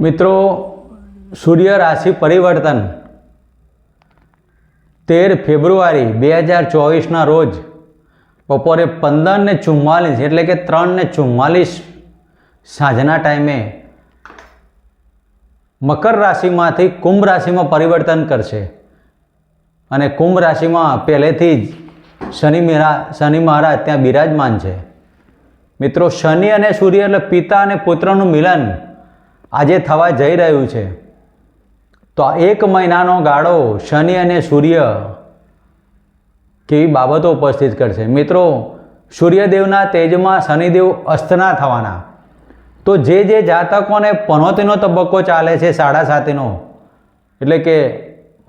મિત્રો, સૂર્ય રાશિ પરિવર્તન. તેર ફેબ્રુઆરી બે હજાર ચોવીસના રોજ બપોરે પંદર ને ચુમ્માલીસ એટલે કે ત્રણ ને ચુમ્માલીસ સાંજના ટાઈમે મકર રાશિમાંથી કુંભ રાશિમાં પરિવર્તન કરશે. અને કુંભ રાશિમાં પહેલેથી જ શનિ શનિ મહારાજ ત્યાં બિરાજમાન છે. મિત્રો, શનિ અને સૂર્ય એટલે પિતા અને પુત્રનું મિલન. આજે થવા જઈ રહ્યું છે. તો આ એક મહિનાનો ગાળો શનિ અને સૂર્ય કેવી બાબતો ઉપસ્થિત કરશે. મિત્રો, સૂર્યદેવના તેજમાં શનિદેવ અસ્તના થવાના. તો જે જે જાતકોને પનોતીનો તબક્કો ચાલે છે સાડા સાતીનો, એટલે કે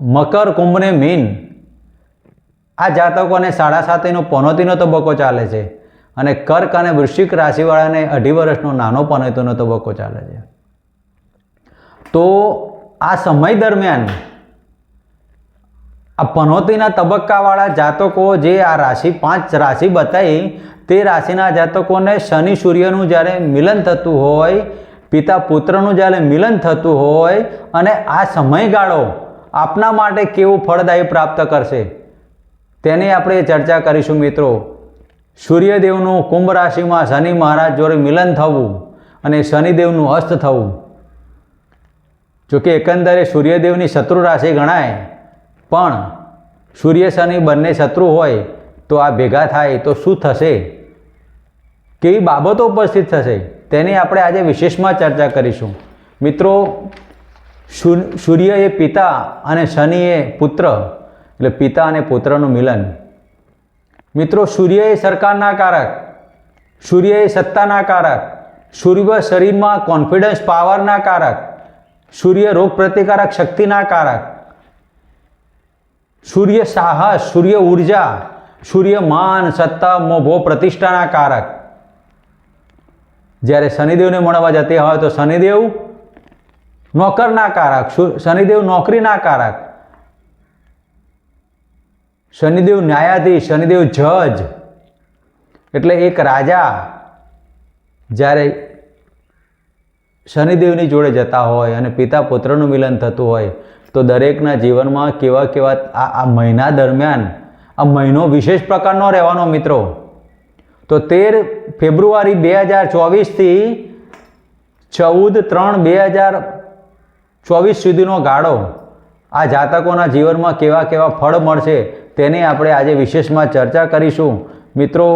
મકર કુંભને મીન, આ જાતકોને સાડા સાતીનો પનોતીનો તબક્કો ચાલે છે. અને કર્ક અને વૃશ્ચિક રાશિવાળાને અઢી વર્ષનો નાનો પનોતીનો તબક્કો ચાલે છે. તો આ સમય દરમિયાન આ પનોતીના તબક્કાવાળા જાતકો જે આ રાશિ પાંચ રાશિ બતાવી તે રાશિના જાતકોને શનિ સૂર્યનું જ્યારે મિલન થતું હોય, પિતા પુત્રનું જ્યારે મિલન થતું હોય અને આ સમયગાળો આપના માટે કેવું ફળદાયી પ્રાપ્ત કરશે, તેની આપણે ચર્ચા કરીશું મિત્રો. સૂર્યદેવનું કુંભ રાશિમાં શનિ મહારાજ જોડે મિલન થવું અને શનિદેવનું અસ્ત થવું જોકે એકંદરે સૂર્યદેવની શત્રુ રાશિ ગણાય, પણ સૂર્ય, શનિ બંને શત્રુ હોય તો આ ભેગા થાય તો શું થશે? કેવી બાબતો ઉપસ્થિત થશે? તેની આપણે આજે વિશેષમાં ચર્ચા કરીશું. મિત્રો સૂર્ય એ પિતા અને શનિ એ પુત્ર, એટલે પિતા અને પુત્રનું મિલન. મિત્રો, સૂર્ય એ સરકારના કારક, સૂર્ય એ સત્તાના કારક, સૂર્ય શરીરમાં કોન્ફિડન્સ પાવરના કારક સૂર્ય રોગ પ્રતિકારક શક્તિના કારક. સૂર્ય સાહસ, સૂર્ય ઊર્જા, સૂર્ય માન, સત્તા મોભો પ્રતિષ્ઠાના કારક. જ્યારે શનિદેવને મળવા જતી હોય તો શનિદેવ નોકરના કારક શનિદેવ નોકરીના કારક. શનિદેવ ન્યાયાધીશ, શનિદેવ જજ. એટલે એક રાજા જ્યારે શનિદેવની જોડે જતા હોય અને પિતા પુત્રનું મિલન થતું હોય, તો દરેકના જીવનમાં કેવા કેવા આ આ મહિના દરમિયાન, આ મહિનો વિશેષ પ્રકારનો રહેવાનો મિત્રો. તો તેર ફેબ્રુઆરી બે હજાર ચોવીસથી ચૌદ ત્રણ બે હજાર ચોવીસ સુધીનો ગાળો આ જાતકોના જીવનમાં કેવા કેવા ફળ મળશે, તેની આપણે આજે વિશેષમાં ચર્ચા કરીશું. મિત્રો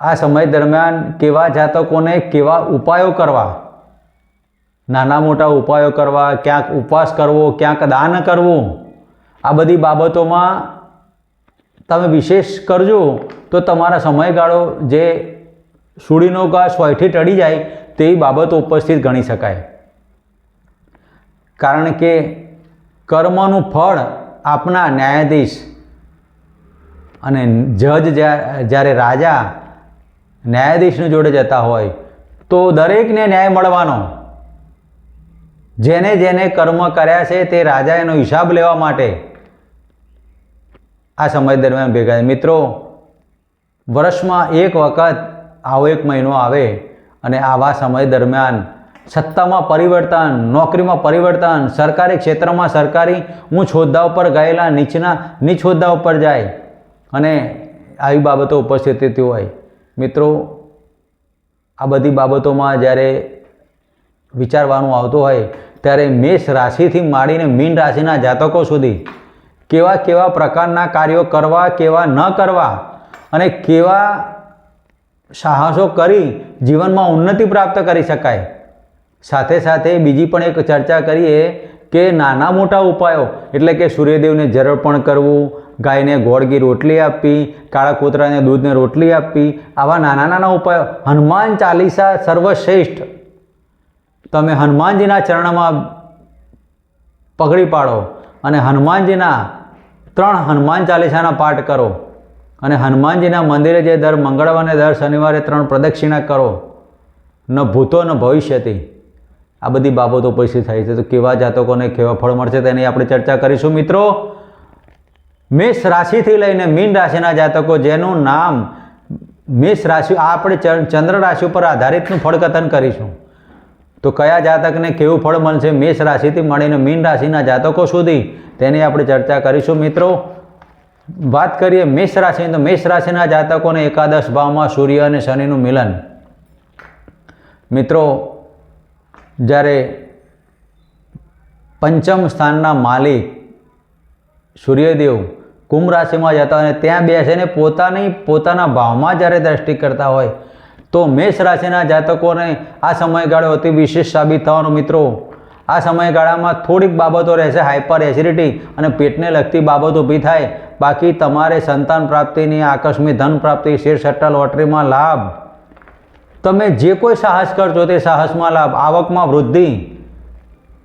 આ સમય દરમિયાન કેવા જાતકોને કેવા ઉપાયો કરવા? નાના મોટા ઉપાયો કરવા, ક્યાંક ઉપવાસ કરવો, ક્યાંક દાન કરવું, આ બધી બાબતોમાં તમે વિશેષ કરજો તો તમારા સમયગાળો જે સુડીનો ઘાસ હોયથી ટળી જાય તેવી બાબતો ઉપસ્થિત ગણી શકાય. કારણ કે કર્મનું ફળ આપના ન્યાયાધીશ અને જજ જ્યારે રાજા ન્યાયાધીશની જોડે જતા હોય તો દરેકને ન્યાય મળવાનો. જેને જેને કર્મ કર્યા છે તે રાજા એનો હિસાબ લેવા માટે. આ સમય દરમિયાન ભેગા મિત્રો, વર્ષમાં એક વખત આવો એક મહિનો આવે અને આવા સમય દરમિયાન સત્તામાં પરિવર્તન, નોકરીમાં પરિવર્તન, સરકારી ક્ષેત્રમાં સરકારી ઊંચ હોદ્દા ઉપર ગયેલા, નીચના, નીચ હોદ્દા ઉપર જાય અને આવી બાબતો ઉપસ્થિત થતી હોય. મિત્રો, આ બધી બાબતોમાં જ્યારે વિચારવાનું આવતું હોય, ત્યારે મેષ રાશિથી માંડીને મીન રાશિના જાતકો સુધી કેવા કેવા પ્રકારના કાર્યો કરવા, કેવા ન કરવા અને કેવા સાહસો કરી જીવનમાં ઉન્નતિ પ્રાપ્ત કરી શકાય. સાથે સાથે બીજી પણ એક ચર્ચા કરીએ કે નાના મોટા ઉપાયો, એટલે કે સૂર્યદેવને જરપણ કરવું ગાયને ગોળગી રોટલી આપવી કાળા કૂતરાને દૂધને રોટલી આપવી આવા નાના નાના ઉપાયો. હનુમાન ચાલીસા સર્વશ્રેષ્ઠ. તમે હનુમાનજીના ચરણમાં પગડી પાડો અને હનુમાનજીના ત્રણ હનુમાન ચાલીસાના પાઠ કરો અને હનુમાનજીના મંદિરે જે દર મંગળવારે દર શનિવારે ત્રણ પ્રદક્ષિણા કરો. ન ભૂતો ન ભવિષ્યથી આ બધી બાબતો પછી થાય છે. તો કેવા જાતકોને કેવા ફળ મળશે તેની આપણે ચર્ચા કરીશું મિત્રો. મેષ રાશિથી લઈને મીન રાશિના જાતકો જેનું નામ મેષ રાશિ, આપણે ચંદ્ર રાશિ ઉપર આધારિતનું ફળકથન કરીશું. તો કયા જાતકને કેવું ફળ મળશે મેષ રાશિથી મળીને મીન રાશિના જાતકો સુધી? તેની આપણે ચર્ચા કરીશું મિત્રો. વાત કરીએ મેષ રાશિની, તો મેષ રાશિના જાતકોને એકાદશ ભાવમાં સૂર્ય અને શનિનું મિલન. મિત્રો, જ્યારે પંચમ સ્થાનના માલિક સૂર્યદેવ કુંભ રાશિમાં જતા હોય અને ત્યાં બેસીને પોતાની, પોતાના ભાવમાં જ્યારે દ્રષ્ટિ કરતા હોય, તો મેષ રાશિના જાતકોને આ સમયગાળો અતિ વિશેષ સાબિત થવાનો મિત્રો. આ સમયગાળામાં થોડીક બાબતો રહેશે હાઇપર એસિડિટી અને પેટને લગતી બાબતો ઊભી થાય. બાકી તમારે સંતાન પ્રાપ્તિની આકસ્મિક ધન પ્રાપ્તિ, શેર સટ્ટા, લોટરીમાં લાભ. તમે જે કોઈ સાહસ કરશો તે સાહસમાં લાભ. આવકમાં વૃદ્ધિ.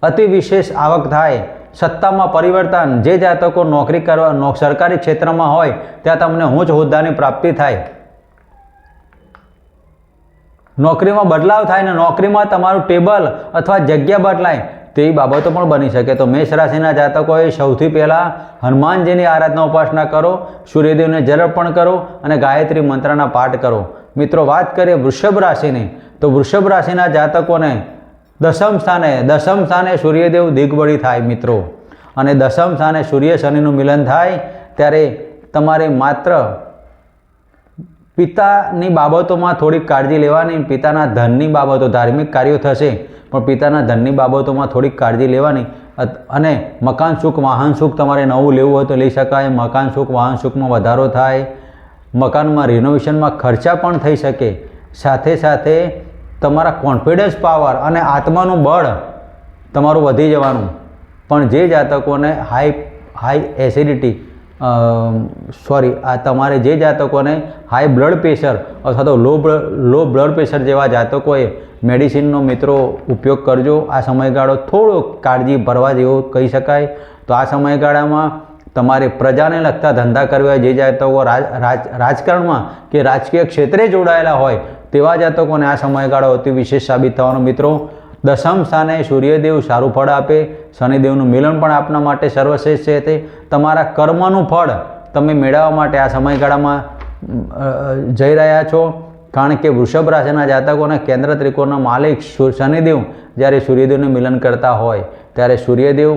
અતિ વિશેષ આવક થાય. સત્તામાં પરિવર્તન. જે જાતકો નોકરી કરવા સરકારી ક્ષેત્રમાં હોય, ત્યાં તમને ઉચ્ચ હોદ્દાની પ્રાપ્તિ થાય. નોકરીમાં બદલાવ થાય ને નોકરીમાં તમારું ટેબલ અથવા જગ્યા બદલાય, તેવી બાબતો પણ બની શકે. તો મેષ રાશિના જાતકોએ સૌથી પહેલાં હનુમાનજીની આરાધના ઉપાસના કરો, સૂર્યદેવને અર્પણ કરો અને ગાયત્રી મંત્રના પાઠ કરો. મિત્રો, વાત કરીએ વૃષભ રાશિની. તો વૃષભ રાશિના જાતકોને દસમ સ્થાને દસમ સ્થાને સૂર્યદેવ દિગ્બળી થાય મિત્રો. અને દસમ સ્થાને સૂર્ય શનિનું મિલન થાય ત્યારે તમારે માત્ર પિતાની બાબતોમાં થોડીક કાળજી લેવાની, પિતાના ધનની બાબતો, ધાર્મિક કાર્યો થશે, પણ પિતાના ધનની બાબતોમાં થોડીક કાળજી લેવાની. અને મકાન સુખ, વાહન સુખ તમારે નવું લેવું હોય તો લઈ શકાય. મકાન સુખ, વાહન સુખમાં વધારો થાય. મકાનમાં રિનોવેશનમાં ખર્ચા પણ થઈ શકે. સાથે સાથે તમારા કોન્ફિડન્સ પાવર અને આત્માનું બળ તમારું વધી જવાનું. પણ જે જાતકોને હાઈ હાઈ એસિડિટી સોરી આ તમારે જે જાતકોને હાઈ બ્લડ પ્રેશર અથવા તો લો લો બ્લડ પ્રેશર જેવા જાતકોએ મેડિસિનનો મિત્રો ઉપયોગ કરજો. આ સમયગાળો થોડો કાળજી ભરવા જેવો કહી શકાય. તો આ સમયગાળામાં તમારે પ્રજાને લગતા ધંધા કરવા જે જાતકો રાજ, રાજ- રાજકારણમાં કે રાજકીય ક્ષેત્રે જોડાયેલા હોય તેવા જાતકોને આ સમયગાળો અતિ વિશેષ સાબિત થવાનો મિત્રો. દશમ સ્થાને સૂર્યદેવ સારું ફળ આપે, શનિદેવનું મિલન પણ આપના માટે સર્વશ્રેષ્ઠ છે તે. તમારા કર્મનું ફળ તમે મેળવવા માટે આ સમયગાળામાં જઈ રહ્યા છો. કારણ કે વૃષભ રાશિના જાતકોના કેન્દ્ર ત્રિકોણના માલિક શનિદેવ જ્યારે સૂર્યદેવનું મિલન કરતા હોય, ત્યારે સૂર્યદેવ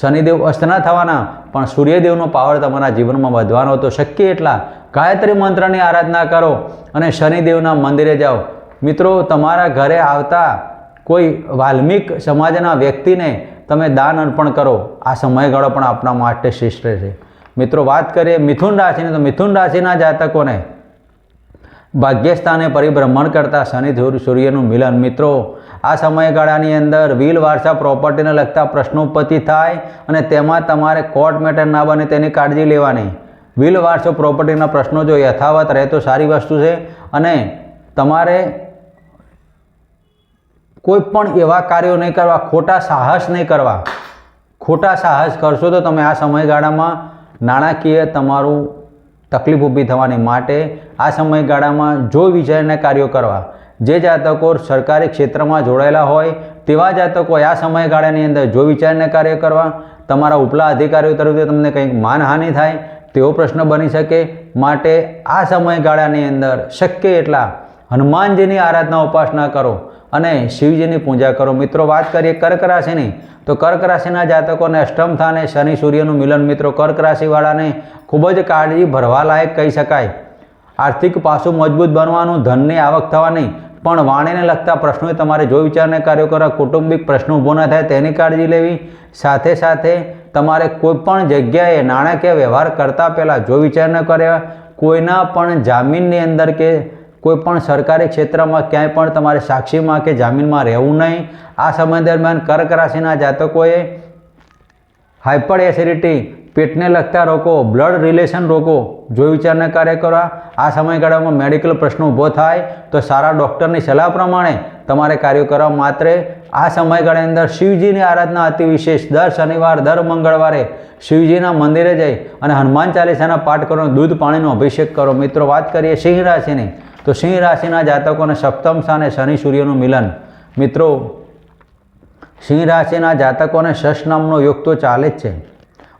શનિદેવ અસ્ત ના થવાના, પણ સૂર્યદેવનો પાવર તમારા જીવનમાં વધવાનો તો શક્ય એટલા. ગાયત્રી મંત્રની આરાધના કરો અને શનિદેવના મંદિરે જાઓ. મિત્રો, તમારા ઘરે આવતા કોઈ વાલ્મિક સમાજના વ્યક્તિને તમે દાન અર્પણ કરો. આ સમયગાળો પણ આપણા માટે શ્રેષ્ઠ છે મિત્રો, વાત કરીએ મિથુન રાશિની, તો મિથુન રાશિના જાતકોને. ભાગ્યસ્થાને પરિભ્રમણ કરતા શનિ સૂર્યનું મિલન. મિત્રો આ સમયગાળાની અંદર વ્હીલ વારસા પ્રોપર્ટીને લગતા પ્રશ્નો ઉત્પત્તિ થાય અને તેમાં તમારે કોર્ટ મેટર ના બને તેની કાળજી લેવાની. વ્હીલ વારસો પ્રોપર્ટીના પ્રશ્નો જો યથાવત રહે તો સારી વસ્તુ છે અને તમારે કોઈ પણ એવા કાર્યો નહીં કરવા, ખોટા સાહસ નહીં કરવા. ખોટા સાહસ કરશો તો તમે આ સમયગાળામાં નાણાકીય તમારું તકલીફ ઊભી થવાની માટે આ સમયગાળામાં જો વિચારીને કાર્યો કરવા જે જાતકો સરકારી ક્ષેત્રમાં જોડાયેલા હોય, તેવા જાતકો આ સમયગાળાની અંદર જો વિચારને કાર્ય કરવા, તમારા ઉપલા અધિકારીઓ તરફથી તમને કંઈક માનહાનિ થાય, તેવો પ્રશ્ન બની શકે. માટે આ સમયગાળાની અંદર શક્ય એટલા હનુમાનજીની આરાધના ઉપાસના કરો અને શિવજીની પૂજા કરો. મિત્રો, વાત કરીએ કર્ક રાશિની, તો કર્ક રાશિના જાતકોને અષ્ટમ સ્થાને શનિ સૂર્યનું મિલન મિત્રો, કર્ક રાશિવાળાને ખૂબ જ કાળજી ભરવા લાયક કહી શકાય. આર્થિક પાસું મજબૂત બનવાનું, ધનની આવક થવાની પણ વાણીને લગતા પ્રશ્નોએ તમારે જો વિચારને કાર્યો કરવા કૌટુંબિક પ્રશ્નો ઊભો ન થાય તેની કાળજી લેવી. સાથે સાથે તમારે કોઈ પણ જગ્યાએ નાણાકીય વ્યવહાર કરતાં પહેલાં જો વિચાર ન કર્યા, કોઈના પણ જામીનની અંદર કે કોઈપણ સરકારી ક્ષેત્રમાં ક્યાંય પણ તમારે સાક્ષીમાં કે જામીનમાં રહેવું નહીં. આ સમય દરમિયાન કર્ક રાશિના જાતકોએ હાઇપર એસિડિટી પેટને લગતા રોગો બ્લડ રિલેશન રોગો, જો વિચારને કાર્ય કરવા, આ સમયગાળામાં મેડિકલ પ્રશ્નો ઊભો થાય, તો સારા ડૉક્ટરની સલાહ પ્રમાણે તમારે કાર્યો કરવા માત્ર આ સમયગાળાની અંદર શિવજીની આરાધના અતિ વિશેષ. દર શનિવાર, દર મંગળવારે શિવજીના મંદિરે જઈ અને હનુમાન ચાલીસાના પાઠ કરો દૂધ પાણીનો અભિષેક કરો. મિત્રો, વાત કરીએ સિંહ રાશિની. તો સિંહ રાશિના જાતકોને સપ્તમ સ્થાને શનિ સૂર્યનું મિલન. મિત્રો, સિંહ રાશિના જાતકોને શશ નામનો યોગ તો ચાલે જ છે.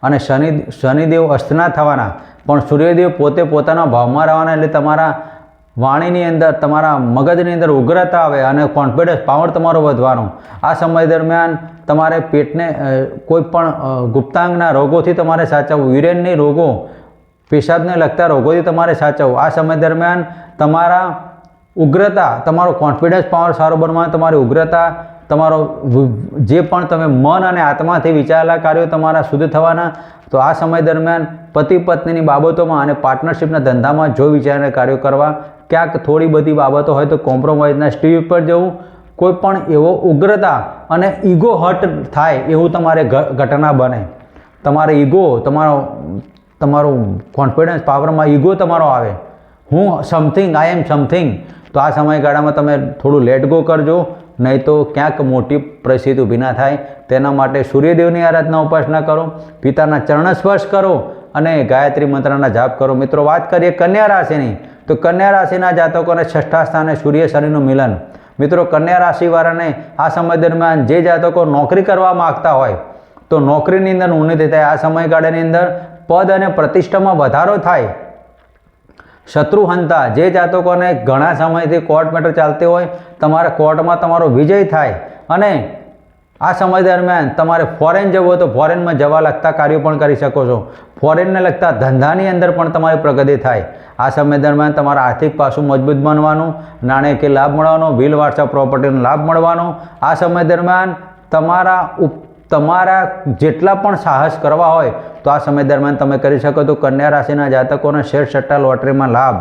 અને શનિ શનિદેવ અસ્તના થવાના. પણ સૂર્યદેવ પોતે પોતાના ભાવમાં રહેવાના એટલે તમારા વાણીની અંદર, તમારા મગજની અંદર ઉગ્રતા આવે અને કોન્ફિડન્સ પાવર તમારો વધવાનો. આ સમય દરમિયાન તમારે પેટને કોઈ પણ ગુપ્તાંગના રોગોથી તમારે સાચવવું. યુરેનની રોગો, પેશાબને લગતા રોગોથી તમારે સાચવવું. આ સમય દરમિયાન તમારા ઉગ્રતા, તમારો કોન્ફિડન્સ પાવર સારો બનવાનો તમારી ઉગ્રતા તમારો જે પણ તમે મન અને આત્માથી વિચારેલા કાર્યો તમારા શુદ્ધ થવાના, તો આ સમય દરમિયાન પતિ પત્નીની બાબતોમાં અને પાર્ટનરશિપના ધંધામાં જો વિચારીને કાર્યો કરવા, ક્યાંક થોડી બધી બાબતો હોય તો કોમ્પ્રોમાઇઝના સ્ટીવ પર જવું, કોઈ પણ એવો ઉગ્રતા અને ઈગો હટ થાય એવું તમારે ઘટના બને. તમારે ઈગો, તમારો, તમારું કોન્ફિડન્સ, પાવરમાં ઈગો તમારો આવે. હું સમથિંગ, આઈ એમ સમથિંગ. તો આ સમયગાળામાં તમે થોડું લેટ ગો કરજો નહીં તો ક્યાંક મોટી પરિસ્થિતિ ઊભી ના થાય. તેના માટે સૂર્યદેવની આરાધના ઉપાસના કરો, પિતાના ચરણ સ્પર્શ કરો અને ગાયત્રી મંત્રના જાપ કરો. મિત્રો, વાત કરીએ કન્યા રાશિની. તો કન્યા રાશિના જાતકોને છઠ્ઠા સ્થાને સૂર્ય શનિનું મિલન. મિત્રો, કન્યા રાશિવાળાને આ સમય દરમિયાન જે જાતકો નોકરી કરવા માગતા હોય, તો નોકરીની અંદર ઉન્નતિ થાય. આ સમયગાળાની અંદર પદ અને પ્રતિષ્ઠામાં વધારો થાય. શત્રુહંતા જે જાતકોને ઘણા સમયથી કોર્ટ મેટર ચાલતી હોય, તમારા કોર્ટમાં તમારો વિજય થાય અને આ સમય દરમિયાન તમારે ફોરેન જવું હોય તો ફોરેનમાં જવા લગતા કાર્યો પણ કરી શકો છો. ફોરેનને લગતા ધંધાની અંદર પણ તમારી પ્રગતિ થાય. આ સમય દરમિયાન તમારા આર્થિક પાસું મજબૂત બનવાનું, નાણાકીય લાભ મળવાનો, બિલ વારસા પ્રોપર્ટીનો લાભ મળવાનો. આ સમય દરમિયાન તમારા ઉપ તમારા જેટલા પણ સાહસ કરવા હોય તો આ સમય દરમિયાન તમે કરી શકો તો કન્યા રાશિના જાતકોને શેર સટ્ટા લોટરીમાં લાભ,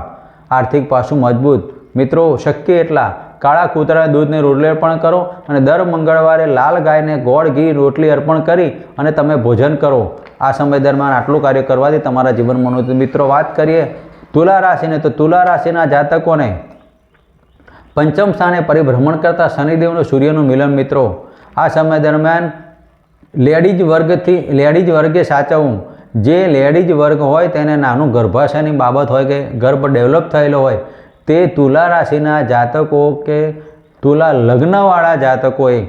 આર્થિક પાસું મજબૂત. મિત્રો, શક્ય એટલા કાળા કૂતરા દૂધને રોટલી અર્પણ કરો અને દર મંગળવારે લાલ ગાયને ગોળ ઘી રોટલી અર્પણ કરી અને તમે ભોજન કરો. આ સમય દરમિયાન આટલું કાર્ય કરવાથી તમારા જીવનમાં મિત્રો વાત કરીએ. તુલા રાશિને તો તુલા રાશિના જાતકોને પંચમ સ્થાને પરિભ્રમણ કરતા શનિદેવનું સૂર્યનું મિલન મિત્રો. આ સમય દરમિયાન લેડીજ વર્ગથી, લેડીજ વર્ગે સાચવવું. જે લેડીજ વર્ગ હોય તેને નાનું ગર્ભાશયની બાબત હોય કે ગર્ભ ડેવલપ થયેલો હોય, તે તુલા રાશિના જાતકો કે તુલા લગ્નવાળા જાતકોએ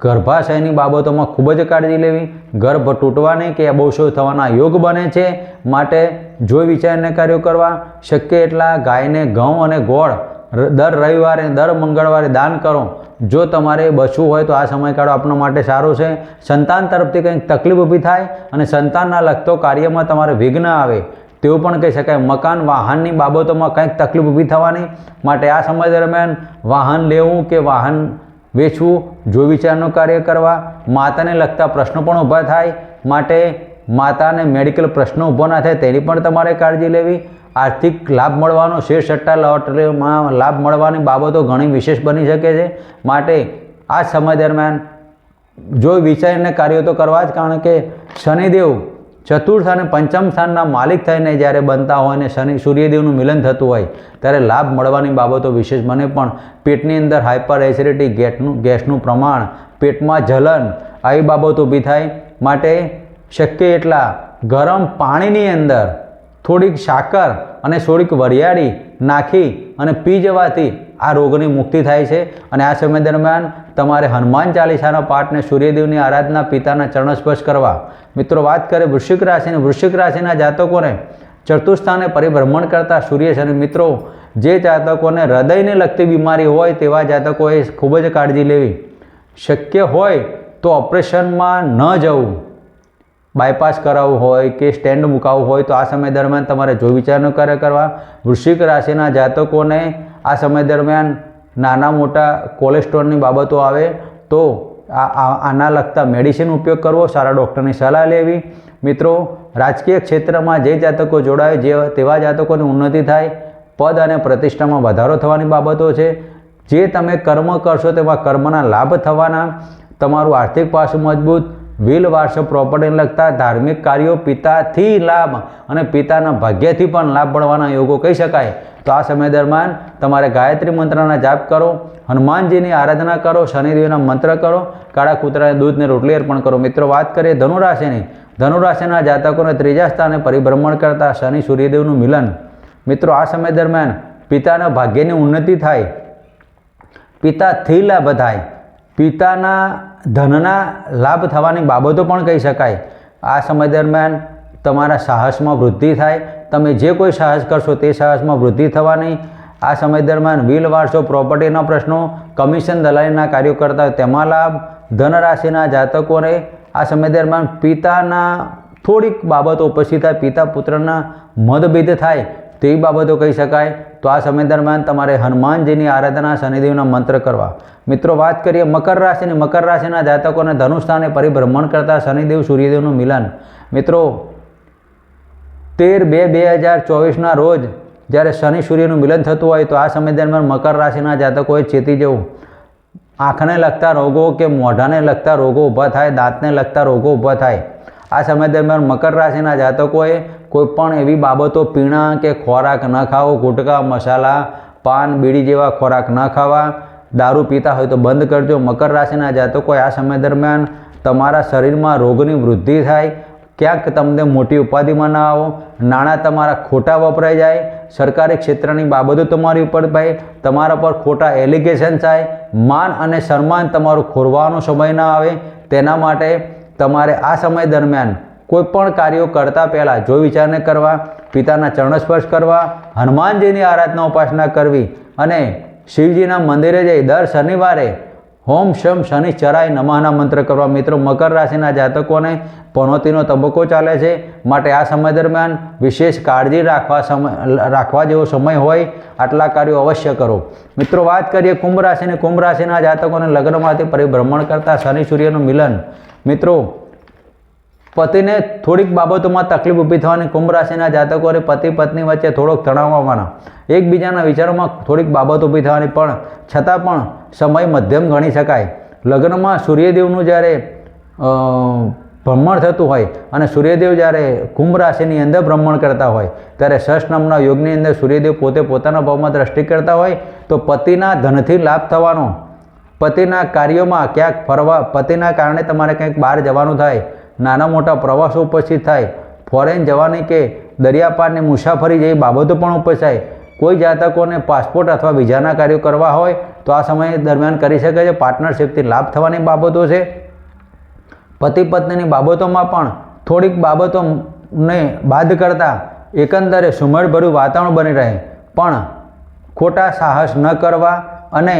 ગર્ભાશયની બાબતોમાં ખૂબ જ કાળજી લેવી. ગર્ભ તૂટવાની કે અબોશો થવાના યોગ બને છે માટે જોઈ વિચારને કાર્યો કરવા. શક્ય એટલા ગાયને ઘઉં અને ગોળ દર રવિવારે દર મંગળવારે દાન કરો. જો તમારે બચવું હોય તો આ સમયગાળો આપણા માટે સારો છે. સંતાન તરફથી કંઈક તકલીફ ઊભી થાય અને સંતાનના લગતો કાર્યમાં તમારે વિઘ્ન આવે. તેવું પણ કહી શકાય. મકાન, વાહનની બાબતોમાં કંઈક તકલીફ ઊભી થવાની માટે આ સમય દરમિયાન વાહન લેવું કે વાહન વેચવું, જો વિચારનું કાર્ય કરવા, માતાને લગતા પ્રશ્નો પણ ઊભા થાય. માટે માતાને મેડિકલ પ્રશ્નો ઊભો ના થાય તેની પણ તમારે કાળજી લેવી. આર્થિક લાભ મળવાનો, શેર સટ્ટા લોટરીમાં લાભ મળવાની બાબતો ઘણી વિશેષ બની શકે છે. માટે આ સમય દરમિયાન જો વિચારીને કાર્યો તો કરવા જ, કારણ કે શનિદેવ ચતુર્થ અને પંચમ સ્થાનના માલિક થઈને જ્યારે બનતા હોય અને શનિ સૂર્યદેવનું મિલન થતું હોય, ત્યારે લાભ મળવાની બાબતો વિશેષ બને. પણ પેટની અંદર હાઇપર એસિડિટી ગેસનું ગેસનું પ્રમાણ, પેટમાં જલન, આવી બાબતો ઊભી થાય. માટે શક્ય એટલા ગરમ પાણીની અંદર થોડીક સાકર અને થોડીક વરિયાળી નાખી અને પી જવાથી આ રોગની મુક્તિ થાય છે. અને આ સમય દરમિયાન તમારે હનુમાન ચાલીસાના પાઠને સૂર્યદેવની આરાધના પિતાના ચરણસ્પર્શ કરવા. મિત્રો, વાત કરીએ વૃશ્ચિક રાશિને. વૃશ્ચિક રાશિના જાતકોને ચતુર્સ્થાને પરિભ્રમણ કરતા સૂર્ય શનિ મિત્રો, જે જાતકોને હૃદયને લગતી બીમારી હોય તેવા જાતકોએ ખૂબ જ કાળજી લેવી. શક્ય હોય તો ઓપરેશનમાં ન જવું. બાયપાસ કરાવવું હોય કે સ્ટેન્ડ મુકાવવું હોય તો આ સમય દરમિયાન તમારે જો વિચારનો કાર્ય કરવા. વૃશ્ચિક રાશિના જાતકોને આ સમય દરમિયાન નાના મોટા કોલેસ્ટ્રોલની બાબતો આવે તો આના લગતા મેડિસિન ઉપયોગ કરવો. સારા ડૉક્ટરની સલાહ લેવી. મિત્રો, રાજકીય ક્ષેત્રમાં જે જાતકો જોડાય, જે તેવા જાતકોની ઉન્નતિ થાય, પદ અને પ્રતિષ્ઠામાં વધારો થવાની બાબતો છે. જે તમે કર્મ કરશો તેમાં કર્મના લાભ થવાના. તમારું આર્થિક પાસું મજબૂત વ્હીલ વારસો પ્રોપર્ટીને લગતા ધાર્મિક કાર્યો પિતાથી લાભ અને પિતાના ભાગ્યથી પણ લાભ મળવાના યોગો કહી શકાય. તો આ સમય દરમિયાન તમારે ગાયત્રી મંત્રના જાપ કરો, હનુમાનજીની આરાધના કરો, શનિદેવના મંત્ર કરો, કાળા કૂતરાને દૂધને રોટલી અર્પણ કરો. મિત્રો, વાત કરીએ ધનુરાશિની. ધનુરાશિના જાતકોને ત્રીજા સ્થાને પરિભ્રમણ કરતા શનિ સૂર્યદેવનું મિલન. મિત્રો, આ સમય દરમિયાન પિતાના ભાગ્યની ઉન્નતિ થાય. પિતાથી લાભ થાય. પિતાના ધનના લાભ થવાની બાબતો પણ કહી શકાય. આ સમય દરમિયાન તમારા સાહસમાં વૃદ્ધિ થાય. તમે જે કોઈ સાહસ કરશો તે સાહસમાં વૃદ્ધિ થવાની. આ સમય દરમિયાન વ્હીલ વારસો, પ્રોપર્ટીના પ્રશ્નો, કમિશન દલાલીના કાર્યો કરતા હોય તેમાં લાભ. ધનરાશિના જાતકોને આ સમય દરમિયાન પિતાના થોડીક બાબતો ઉપસ્થિત થાય. પિતા પુત્રના મતભેદ થાય. તેવી બાબતો કહી શકાય. તો આ સમય દરમિયાન તમારે હનુમાનજીની આરાધના શનિદેવના મંત્ર કરવા. મિત્રો, વાત કરીએ મકર રાશિની. મકર રાશિના જાતકોને ધનુષ્ઠાને પરિભ્રમણ કરતા શનિદેવ સૂર્યદેવનું મિલન. મિત્રો, તેર બે બે હજાર ચોવીસના રોજ જ્યારે શનિ સૂર્યનું મિલન થતું હોય તો આ સમય દરમિયાન મકર રાશિના જાતકોએ ચેતી જવું આંખને લગતા રોગો કે મોઢાને લગતા રોગો ઊભા થાય, દાંતને લગતા રોગો ઊભા થાય. આ સમય દરમિયાન મકર રાશિના જાતકોએ કોઈ પણ એવી બાબતો પીણા કે ખોરાક ન ખાવો, ગુટકા, મસાલા, પાન, બીડી જેવા ખોરાક ન ખાવા, દારૂ પીતા હોય તો બંધ કરજો. મકર રાશિના જાતકોએ આ સમય દરમિયાન તમારા શરીરમાં રોગની વૃદ્ધિ થાય, ક્યાંક તમને મોટી ઉપાધિમાં ના આવો નાણાં તમારા ખોટા વપરાઈ જાય, સરકારી ક્ષેત્રની બાબતો તમારી ઉપર ભાઈ, તમારા પર ખોટા એલિગેશન થાય, માન અને સન્માન તમારું ખોરવાનો સમય ના આવે. તેના માટે તમારે આ સમય દરમિયાન કોઈ પણ કાર્યો કરતાં પહેલાં જો વિચારને કરવા, પિતાના ચરણસ્પર્શ કરવા, હનુમાનજીની આરાધના ઉપાસના કરવી અને શિવજીના મંદિરે જઈ દર શનિવારે હોમ શમ શનિ ચરાય નમઃના મંત્ર કરવા, મિત્રો, મકર રાશિના જાતકોને પનોતીનો તબક્કો ચાલે છે. માટે આ સમય દરમિયાન વિશેષ કાળજી રાખવા સમય, રાખવા જેવો સમય હોય, આટલા કાર્યો અવશ્ય કરો. મિત્રો, વાત કરીએ કુંભ રાશિની. કુંભ રાશિના જાતકોને લગ્નમાંથી પરિભ્રમણ કરતા શનિ સૂર્યનું મિલન. મિત્રો પતિને થોડીક બાબતોમાં તકલીફ ઊભી થવાની કુંભ રાશિના જાતકોને પતિ પત્ની વચ્ચે થોડોક તણાવ આવવાના. એકબીજાના વિચારોમાં થોડીક બાબત ઊભી થવાની પણ, છતાં પણ સમય મધ્યમ ગણી શકાય. લગ્નમાં સૂર્યદેવનું જ્યારે ભ્રમણ થતું હોય અને સૂર્યદેવ જ્યારે કુંભ રાશિની અંદર ભ્રમણ કરતા હોય, ત્યારે ષષ્ઠ નામના યોગની અંદર સૂર્યદેવ પોતે પોતાના ભાવમાં દ્રષ્ટિ કરતા હોય, તો પતિના ધનથી લાભ થવાનો. પતિના કાર્યોમાં ક્યાંક ફરવા, પતિના કારણે તમારે કંઈક બહાર જવાનું થાય. નાના મોટા પ્રવાસો ઉપસ્થિત થાય. ફોરેન જવાની કે દરિયાપારની મુસાફરી જેવી બાબતો પણ ઉપસાય કોઈ જાતકોને પાસપોર્ટ અથવા વિઝાના કાર્યો કરવા હોય તો આ સમય દરમિયાન કરી શકે છે. પાર્ટનરશિપથી લાભ થવાની બાબતો છે. પતિ પત્નીની બાબતોમાં પણ થોડીક બાબતોને બાદ કરતાં એકંદરે સુમેળભર્યું વાતાવરણ બની રહે. પણ ખોટા સાહસ ન કરવા અને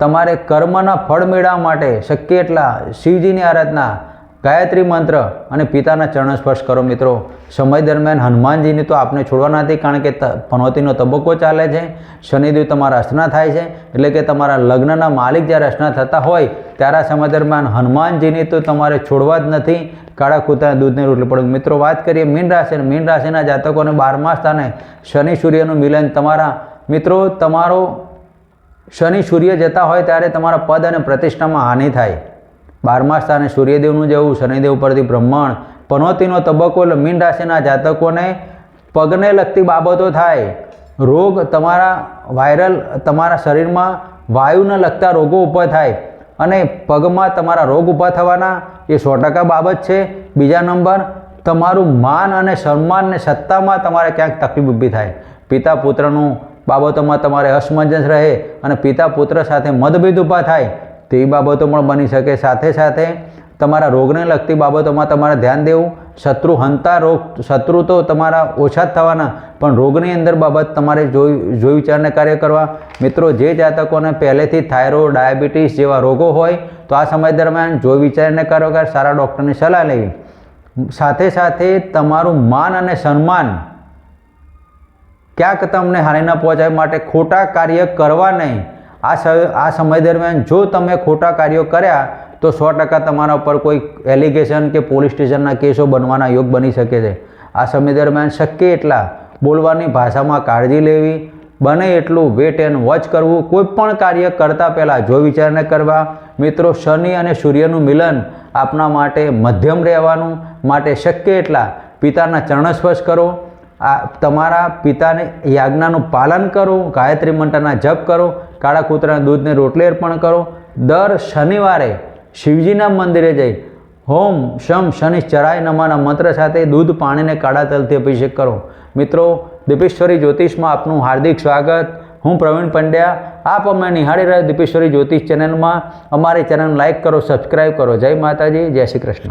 તમારે કર્મના ફળ મેળવવા માટે શક્ય એટલા શિવજીની આરાધના ગાયત્રી મંત્ર અને પિતાના ચરણ સ્પર્શ કરો મિત્રો. સમય દરમિયાન હનુમાનજીને તો આપને છોડવાના નથી, કારણ કે પનોતીનો તબક્કો ચાલે છે. શનિદેવ તમારા અર્ચના થાય છે, એટલે કે તમારા લગ્નના માલિક જ્યારે અર્ચના થતા હોય, ત્યારે સમય દરમિયાન હનુમાનજીની તો તમારે છોડવા જ નથી. કાળા કૂતાના દૂધની રોટલી પડે. મિત્રો, વાત કરીએ મીન રાશિ મીન રાશિના જાતકોને બારમા સ્થાને શનિ સૂર્યનું મિલન તમારા, મિત્રો, તમારો શનિ સૂર્ય જતા હોય ત્યારે તમારા પદ અને પ્રતિષ્ઠામાં હાનિ થાય. બારમા સ્થાને સૂર્યદેવનું જવું શનિદેવ પરથી બ્રહ્માંડ, પનોતીનો તબક્કો એટલે મીન રાશિના જાતકોને પગને લગતી બાબતો થાય. રોગ તમારા વાયરલ, તમારા શરીરમાં વાયુને લગતા રોગો ઊભા થાય અને પગમાં તમારા રોગ ઊભા થવાના એ સો ટકા બાબત છે. બીજા નંબર, તમારું માન અને સન્માન ને સત્તામાં તમારે ક્યાંક તકલીફ ઊભી થાય. પિતા પુત્રનું બાબતોમાં તમારે અસમંજસ રહે અને પિતા પુત્ર સાથે મતભેદ ઊભા થાય. તેવી બાબતો પણ બની શકે. સાથે સાથે તમારા રોગને લગતી બાબતોમાં તમારે ધ્યાન દેવું. શત્રુ હંતા રોગ, શત્રુ તો તમારા ઓછા જ થવાના, પણ રોગની અંદર બાબત તમારે જોઈ જોઈ વિચારને કાર્ય કરવા. મિત્રો, જે જાતકોને પહેલેથી થાઇરોઇડ, ડાયાબિટીસ જેવા રોગો હોય, તો આ સમય દરમિયાન જોઈ વિચારને કાર્ય કર, સારા ડૉક્ટરની સલાહ લેવી. સાથે સાથે તમારું માન અને સન્માન ક્યાંક તમને હાનિ ન પહોંચાય માટે ખોટા કાર્ય કરવા નહીં. આ આ સમય દરમિયાન જો તમે ખોટા કાર્યો કર્યા, તો સો ટકા તમારા ઉપર કોઈ એલિગેશન કે પોલીસ સ્ટેશનના કેસો બનવાના યોગ બની શકે છે. આ સમય દરમિયાન શક્ય એટલા બોલવાની ભાષામાં કાળજી લેવી, બને એટલું વેટ એન્ડ વોચ કરવું, કોઈ પણ કાર્ય કરતાં પહેલાં જો વિચારને કરવા, મિત્રો શનિ અને સૂર્યનું મિલન આપના માટે મધ્યમ રહેવાનું, માટે શક્ય એટલા પિતાના ચરણસ્પર્શ કરો, આ તમારા પિતાને યાજ્ઞાનું પાલન કરો, ગાયત્રી મંત્રના જપ કરો કાળા કૂતરાના દૂધને રોટલી અર્પણ કરો. દર શનિવારે શિવજીના મંદિરે જઈ હોમ શમ શનિ ચરાય નમાના મંત્ર સાથે દૂધ પાણીને કાળા તલથી અભિષેક કરો. મિત્રો, દીપેશ્વરી જ્યોતિષમાં આપનું હાર્દિક સ્વાગત. હું પ્રવીણ પંડ્યા. આપ અમે નિહાળી રહ્યા દીપેશ્વરી જ્યોતિષ ચેનલમાં અમારી ચેનલ લાઇક કરો સબસ્ક્રાઈબ કરો. જય માતાજી, જય શ્રી કૃષ્ણ.